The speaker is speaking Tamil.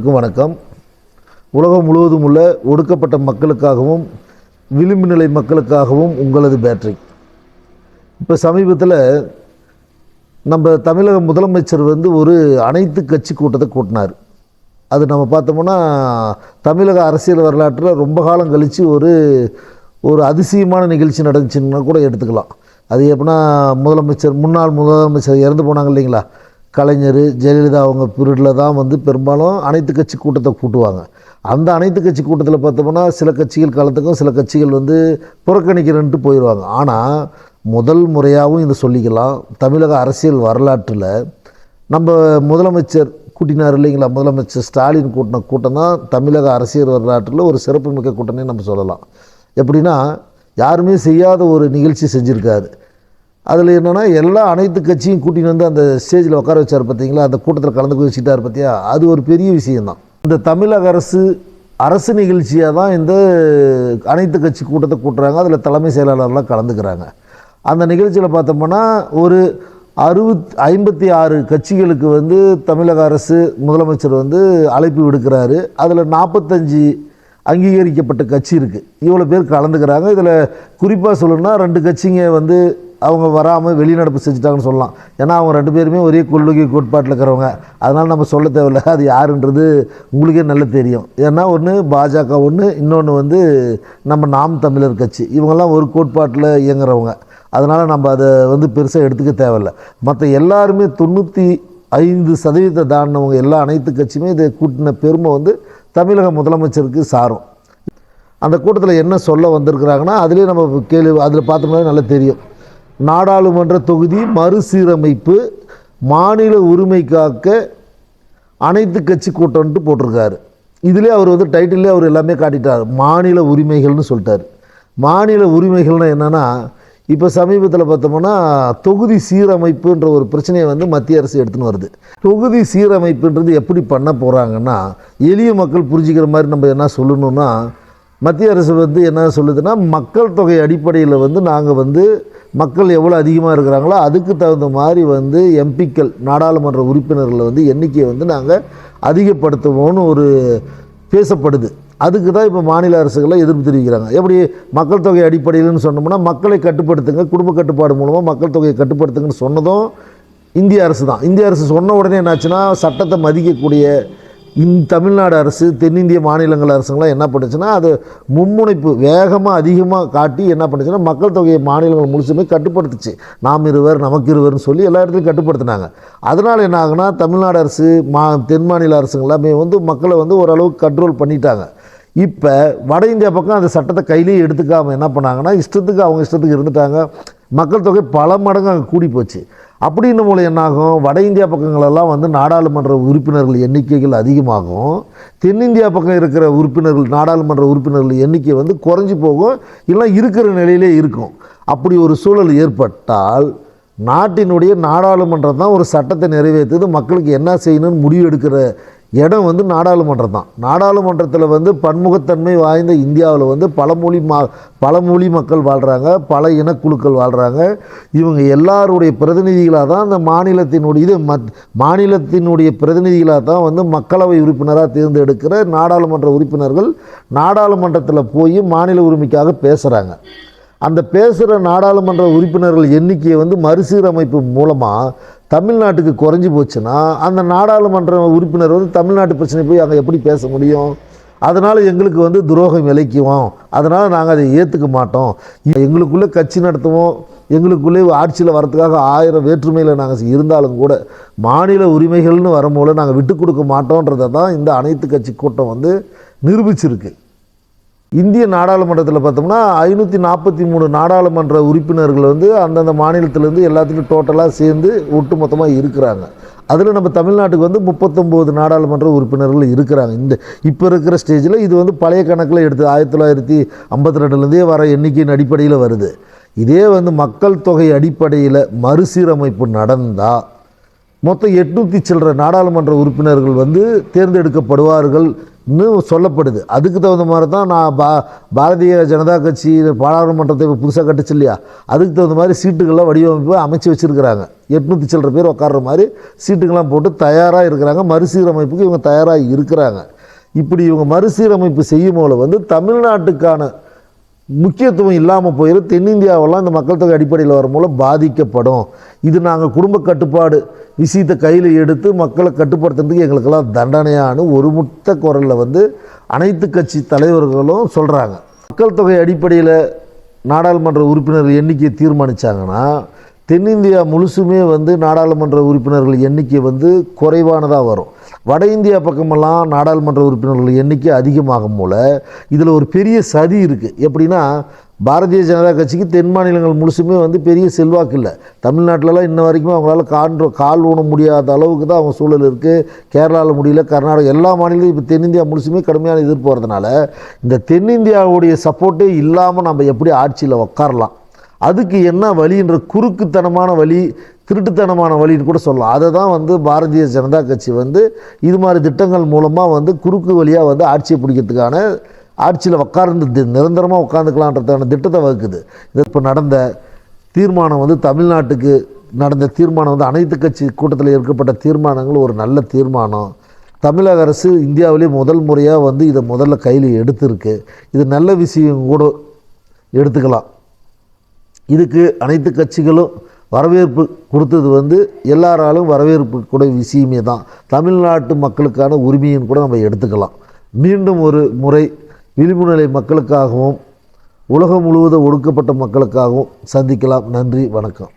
அனைவருக்கும் வணக்கம். உலகம் முழுவதும் உள்ள ஒடுக்கப்பட்ட மக்களுக்காகவும் விளிம்பு நிலை மக்களுக்காகவும் உங்களது பேட்டரி இப்போ சமீபத்தில் நம்ம தமிழக முதலமைச்சர் வந்து ஒரு அனைத்து கட்சி கூட்டத்தை கூட்டினார். அது நம்ம பார்த்தோம்னா தமிழக அரசியல் வரலாற்றில் ரொம்ப காலம் கழித்து ஒரு ஒரு அதிசயமான நிகழ்ச்சி நடந்துச்சுன்னா கூட எடுத்துக்கலாம். அது எப்படின்னா முதலமைச்சர் முன்னாள் முதலமைச்சர் இறந்து போனாங்க இல்லைங்களா? கலைஞர் ஜெயலலிதா அவங்க பீரியடில் தான் வந்து பெரும்பாலும் அனைத்து கட்சி கூட்டத்தை கூட்டுவாங்க. அந்த அனைத்து கட்சி கூட்டத்தில் பார்த்தோம்னா சில கட்சிகள் காலத்துக்கும் சில கட்சிகள் வந்து புறக்கணிக்கிறேன்ட்டு போயிடுவாங்க ஆனால் முதல் முறையாகவும் இதை சொல்லிக்கலாம். தமிழக அரசியல் வரலாற்றில் நம்ம முதலமைச்சர் கூட்டினார் இல்லைங்களா? முதலமைச்சர் ஸ்டாலின் கூட்டின கூட்டம் தான் தமிழக அரசியல் வரலாற்றில் ஒரு சிறப்புமிக்க கூட்டணி நம்ம சொல்லலாம். எப்படின்னா யாருமே செய்யாத ஒரு நிகழ்ச்சி செஞ்சுருக்காரு. அதில் என்னென்னா எல்லா அனைத்து கட்சியும் கூட்டின்னு வந்து அந்த ஸ்டேஜில் உட்கார வச்சார் பார்த்தீங்களா அந்த கூட்டத்தில் கலந்து வச்சுட்டார் பார்த்தியா அது ஒரு பெரிய விஷயம்தான். இந்த தமிழக அரசு அரசு நிகழ்ச்சியாக தான் இந்த அனைத்து கட்சி கூட்டத்தை கூட்டுறாங்க. அதில் தலைமை செயலாளர்லாம் கலந்துக்கிறாங்க. அந்த நிகழ்ச்சியில் பார்த்தோம்னா ஒரு அறுபத் ஐம்பத்தி ஆறு கட்சிகளுக்கு வந்து தமிழக அரசு முதலமைச்சர் வந்து அழைப்பு விடுக்கிறாரு. அதில் நாற்பத்தஞ்சு அங்கீகரிக்கப்பட்ட கட்சி இருக்குது இவ்வளோ பேர் கலந்துக்கிறாங்க. இதில் குறிப்பாக சொல்லணும்னா ரெண்டு கட்சிங்க வந்து அவங்க வராமல் வெளிநடப்பு செஞ்சுட்டாங்கன்னு சொல்லலாம். ஏன்னா அவங்க ரெண்டு பேருமே ஒரே கொள்ளுகை கோட்பாட்டில் இருக்கிறவங்க. அதனால் நம்ம சொல்ல தேவையில்ல. அது யாருன்றது உங்களுக்கே நல்லா தெரியும். ஏன்னா ஒன்று பாஜக ஒன்று இன்னொன்று வந்து நம்ம நாம் தமிழர் கட்சி. இவங்கெல்லாம் ஒரு கோட்பாட்டில் இயங்குறவங்க. அதனால் நம்ம அதை வந்து பெருசாக எடுத்துக்க தேவையில்ல. மற்ற எல்லாருமே தொண்ணூற்றி ஐந்து சதவீதத்தை தாண்டினவங்க எல்லா அனைத்து கட்சியுமே இதை கூட்டின பெருமை வந்து தமிழக முதலமைச்சருக்கு சாரும். அந்த கூட்டத்தில் என்ன சொல்ல வந்திருக்கிறாங்கன்னா அதுலேயே நம்ம கேள்வி அதில் பார்த்தோம்னா நல்லா தெரியும். நாடாளுமன்ற தொகுதி மறுசீரமைப்பு மாநில உரிமை காக்க அனைத்து கட்சி கூட்டம்ன்ட்டு போட்டிருக்காரு. இதிலே அவர் வந்து டைட்டிலே அவர் எல்லாமே காட்டிட்டார். மாநில உரிமைகள்னு சொல்லிட்டார். மாநில உரிமைகள்னால் என்னென்னா இப்போ சமீபத்தில் பார்த்தோம்னா தொகுதி சீரமைப்புன்ற ஒரு பிரச்சனையை வந்து மத்திய அரசு எடுத்துன்னு வருது. தொகுதி சீரமைப்புன்றது எப்படி பண்ண போகிறாங்கன்னா எளிய மக்கள் புரிஞ்சுக்கிற மாதிரி நம்ம என்ன சொல்லணும்னா மத்திய அரசு வந்து என்ன சொல்லுதுன்னா மக்கள் தொகை அடிப்படையில் வந்து நாங்கள் வந்து மக்கள் எவ்வளோ அதிகமாக இருக்கிறாங்களோ அதுக்கு தகுந்த மாதிரி வந்து எம்பிக்கள் நாடாளுமன்ற உறுப்பினர்களை வந்து எண்ணிக்கையை வந்து நாங்கள் அதிகப்படுத்துவோம்னு ஒரு பேசப்படுது. அதுக்கு தான் இப்போ மாநில அரசுகளை எதிர்ப்பு தெரிவிக்கிறாங்க. எப்படி மக்கள் தொகை அடிப்படையில்னு சொன்னோம்னா மக்களை கட்டுப்படுத்துங்க குடும்ப கட்டுப்பாடு மூலமாக மக்கள் தொகையை கட்டுப்படுத்துங்கன்னு சொன்னதும் இந்திய அரசு தான். இந்திய அரசு சொன்ன உடனே என்னாச்சுன்னா சட்டத்தை மதிக்கக்கூடிய தமிழ்நாடு அரசு தென்னிந்திய மாநிலங்கள் அரசுங்களாம் என்ன பண்ணுச்சுன்னா அது மும்முனைப்பு வேகமாக அதிகமாக காட்டி என்ன பண்ணுச்சுன்னா மக்கள் தொகையை மாநிலங்கள் முழுசுமே கட்டுப்படுத்துச்சு. நாம் இருவர் நமக்கு இருவர்னு சொல்லி எல்லா இடத்துலையும் கட்டுப்படுத்தினாங்க. அதனால் என்ன ஆகுனா தமிழ்நாடு அரசு மா தென் மாநில அரசுங்க எல்லாமே வந்து மக்களை வந்து ஓரளவுக்கு கண்ட்ரோல் பண்ணிட்டாங்க. இப்போ வட இந்தியா பக்கம் அந்த சட்டத்தை கையிலேயே எடுத்துக்காமல் என்ன பண்ணாங்கன்னா இஷ்டத்துக்கு அவங்க இஷ்டத்துக்கு இருந்துட்டாங்க. மக்கள் தொகை பல மடங்கு அங்கே கூடி போச்சு அப்படின்னும் மூலம் என்னாகும்? வட இந்தியா பக்கங்களெல்லாம் வந்து நாடாளுமன்ற உறுப்பினர்கள் எண்ணிக்கைகள் அதிகமாகும். தென்னிந்தியா பக்கம் இருக்கிற உறுப்பினர்கள் நாடாளுமன்ற உறுப்பினர்கள் எண்ணிக்கை வந்து குறைஞ்சி போகும். இல்லை இருக்கிற நிலையிலே இருக்கும். அப்படி ஒரு சூழல் ஏற்பட்டால் நாட்டினுடைய நாடாளுமன்றம் தான் ஒரு சட்டத்தை நிறைவேற்றுது. மக்களுக்கு என்ன செய்யணும்னு முடிவு எடுக்கிற இடம் வந்து நாடாளுமன்றம் தான். நாடாளுமன்றத்தில் வந்து பன்முகத்தன்மை வாய்ந்த இந்தியாவில் வந்து பலமொழி மா பலமொழி மக்கள் வாழ்கிறாங்க பல இனக்குழுக்கள் வாழ்கிறாங்க இவங்க எல்லாருடைய பிரதிநிதிகளாக தான் அந்த மாநிலத்தினுடைய இது மத் மாநிலத்தினுடைய பிரதிநிதிகளாக தான் வந்து மக்களவை உறுப்பினராக தேர்ந்தெடுக்கிற நாடாளுமன்ற உறுப்பினர்கள் நாடாளுமன்றத்தில் போய் மாநில உரிமைக்காக பேசுகிறாங்க அந்த பேசுகிற நாடாளுமன்ற உறுப்பினர்கள் எண்ணிக்கையை வந்து மறுசீரமைப்பு மூலமாக தமிழ்நாட்டுக்கு குறைஞ்சி போச்சுன்னா அந்த நாடாளுமன்ற உறுப்பினர் வந்து தமிழ்நாட்டு பிரச்சனை போய் அதை எப்படி பேச முடியும்? அதனால் எங்களுக்கு வந்து துரோகம் விளைக்குவோம் அதனால் நாங்கள் அதை ஏற்றுக்க மாட்டோம். எங்களுக்குள்ளே கட்சி நடத்துவோம். எங்களுக்குள்ளே ஆட்சியில் வரத்துக்காக ஆயிரம் வேற்றுமையில் நாங்கள் இருந்தாலும் கூட மாநில உரிமைகள்னு வரும்போது நாங்கள் விட்டு கொடுக்க மாட்டோன்றதை தான் இந்த அனைத்து கட்சி கூட்டம் வந்து நிரூபிச்சிருக்கு. இந்திய நாடாளுமன்றத்தில் பார்த்தோம்னா ஐநூற்றி நாற்பத்தி மூணு நாடாளுமன்ற உறுப்பினர்கள் வந்து அந்தந்த மாநிலத்திலேருந்து எல்லாத்துக்கும் டோட்டலாக சேர்ந்து ஒட்டுமொத்தமாக இருக்கிறாங்க. அதில் நம்ம தமிழ்நாட்டுக்கு வந்து முப்பத்தொம்போது நாடாளுமன்ற உறுப்பினர்கள் இருக்கிறாங்க. இந்த இப்போ இருக்கிற ஸ்டேஜில் இது வந்து பழைய கணக்கில் எடுத்து ஆயிரத்தி தொள்ளாயிரத்தி ஐம்பத்தி ரெண்டுலேருந்தே வர எண்ணிக்கையின் அடிப்படையில் வருது. இதே வந்து மக்கள் தொகை அடிப்படையில் மறுசீரமைப்பு நடந்தால் மொத்தம் எட்நூற்றி சில்லற நாடாளுமன்ற உறுப்பினர்கள் வந்து தேர்ந்தெடுக்கப்படுவார்கள் சொல்லப்படுது. அதுக்கு தகுந்த மாதிரி தான் நான் பா பாரதிய ஜனதா கட்சி பாராளுமன்றத்தை இப்போ புதுசாக கட்டுச்சு இல்லையா? அதுக்கு தகுந்த மாதிரி சீட்டுகள்லாம் வடிவமைப்பு அமைச்சு வச்சுருக்கிறாங்க. எட்நூற்றி சில்லற பேர் உட்கார்ற மாதிரி சீட்டுகள்லாம் போட்டு தயாராக இருக்கிறாங்க. மறுசீரமைப்புக்கு இவங்க தயாராக இருக்கிறாங்க. இப்படி இவங்க மறுசீரமைப்பு செய்யும் போது வந்து தமிழ்நாட்டுக்கான முக்கியத்துவம் இல்லாமல் போயிடும் தென்னிந்தியாவெல்லாம் இந்த மக்கள் தொகை அடிப்படையில் வரும் மூலம் பாதிக்கப்படும். இது நாங்கள் குடும்ப கட்டுப்பாடு விஷயத்தை கையில் எடுத்து மக்களை கட்டுப்படுத்துறதுக்கு எங்களுக்கெல்லாம் தண்டனையானு ஒரு முட்ட குரலில் வந்து அனைத்து கட்சி தலைவர்களும் சொல்கிறாங்க மக்கள் தொகை அடிப்படையில் நாடாளுமன்ற உறுப்பினர்கள் எண்ணிக்கையை தீர்மானித்தாங்கன்னா தென்னிந்தியா முழுசுமே வந்து நாடாளுமன்ற உறுப்பினர்கள் எண்ணிக்கை வந்து குறைவானதாக வரும். வட இந்தியா பக்கமெல்லாம் நாடாளுமன்ற உறுப்பினர்கள் எண்ணிக்கை அதிகமாகும் போல் இதில் ஒரு பெரிய சதி இருக்குது எப்படின்னா பாரதிய ஜனதா கட்சிக்கு தென் மாநிலங்கள் முழுசுமே வந்து பெரிய செல்வாக்கு இல்லை. தமிழ்நாட்டிலலாம் இன்ன வரைக்கும் அவங்களால காண்ற கால் ஊன முடியாத அளவுக்கு தான் அவங்க சூழல் இருக்குது கேரளாவில் முடியல கர்நாடகா எல்லா மாநிலங்களும் இப்போ தென்னிந்தியா முழுசுமே கடுமையான எதிர்ப்பு வரதுனால இந்த தென்னிந்தியாவுடைய சப்போர்ட்டே இல்லாமல் நம்ம எப்படி ஆட்சியில் உட்காரலாம் அதுக்கு என்ன வழின்ற குறுக்குத்தனமான வழி திருட்டுத்தனமான வழின்னு கூட சொல்லலாம். அதை தான் வந்து பாரதிய ஜனதா கட்சி வந்து இது மாதிரி திட்டங்கள் மூலமாக வந்து குறுக்கு வழியாக வந்து ஆட்சியை பிடிக்கிறதுக்கான ஆட்சியில் உட்கார்ந்து நிரந்தரமாக உட்காந்துக்கலான்றதான திட்டத்தை வகுக்குது. இது இப்போ நடந்த தீர்மானம் வந்து தமிழ்நாட்டுக்கு நடந்த தீர்மானம் வந்து அனைத்து கட்சி கூட்டத்தில் ஏற்கப்பட்ட தீர்மானங்கள் ஒரு நல்ல தீர்மானம். தமிழக அரசு இந்தியாவிலே முதல் முறையாக வந்து இதை முதல்ல கையில் எடுத்திருக்கு. இது நல்ல விஷயம் கூட எடுத்துக்கலாம். இதுக்கு அனைத்து கட்சிகளும் வரவேற்பு கொடுத்தது வந்து எல்லாராலும் வரவேற்பு கூட விஷயமே தான். தமிழ்நாட்டு மக்களுக்கான உரிமையும் கூட நம்ம எடுத்துக்கலாம். மீண்டும் ஒரு முறை விளிம்புநிலை மக்களுக்காகவும் உலகம் முழுவதும் ஒடுக்கப்பட்ட மக்களுக்காகவும் சந்திக்கலாம். நன்றி வணக்கம்.